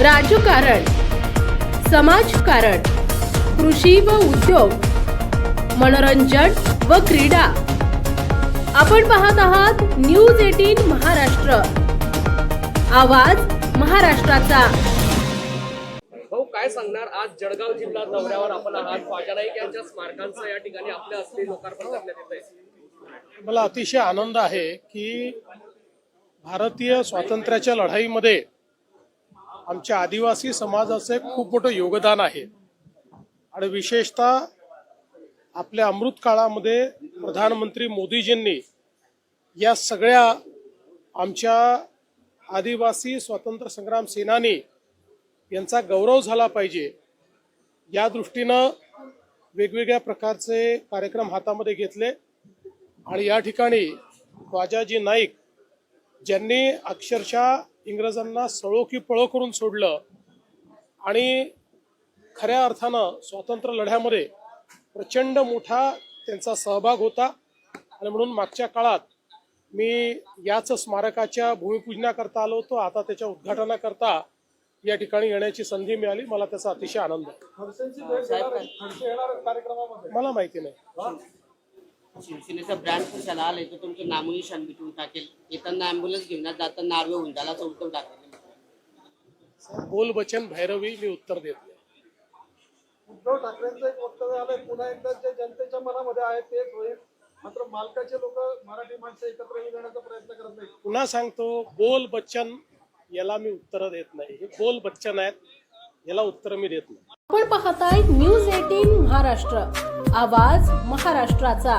राजकारण समाजकारण कृषी व उद्योग मनोरंजन व क्रीडा. आपण पाहत आहात न्यूज एटीन महाराष्ट्र. आवाज महाराष्ट्राचा. भाऊ काय सांगणार? आज जळगाव जिल्हा दौऱ्यावर आपण आहात. ख्वाजा नाईक यांच्या स्मारकांचं या ठिकाणी आपल्या हस्ते लोकार्पण करण्यात येत आहे मला अतिशय आनंद आहे की भारतीय स्वातंत्र्याच्या लढाईमध्ये आमच्या आदिवासी समाजाचं खूप मोठं योगदान आहे. आणि विशेषतः आपल्या अमृत काळामध्ये प्रधानमंत्री मोदीजींनी या सगळ्या आमच्या आदिवासी स्वातंत्र्य संग्राम सेनानी यांचा गौरव झाला पाहिजे. या दृष्टीनं वेगवेगळ्या प्रकारचे कार्यक्रम हातामध्ये घेतले आणि या ठिकाणी ख्वाजाजी नाईक ज्यांनी अक्षरशः इंग्रजांना सळो की पळो करून सोडलं आणि खऱ्या अर्थानं स्वातंत्र्य लढ्यामध्ये प्रचंड मोठा त्यांचा सहभाग होता. आणि म्हणून मागच्या काळात मी याच स्मारकाच्या भूमिपूजनाकरता आलो होतो. आता त्याच्या उद्घाटनाकरता या ठिकाणी येण्याची संधी मिळाली. मला त्याचा अतिशय आनंद मला माहिती नाही. शिवसेनेचा ब्रँड कशाला आलाय? तर तुमचं नामोनिशान मिटवून टाकेल. येताना अँब्युलन्स घेऊन जाताना झाला असं उद्धव ठाकरे बोल बचन भैरवी मी उत्तर देत नाही. उद्धव ठाकरेंचं एक वक्तव्य आलंय पुन्हा एकदा जे जनतेच्या मनामध्ये आहे तेच होईल. मात्र मालकाचे लोक मराठी माणसं एकत्र येण्याचा प्रयत्न करत नाही पुन्हा सांगतो बोल बच्चन याला मी उत्तर देत नाही. हे बोल बच्चन आहेत याला उत्तर मी देत नाही. आपण पाहताय न्यूज एटीन महाराष्ट्र. आवाज महाराष्ट्राचा.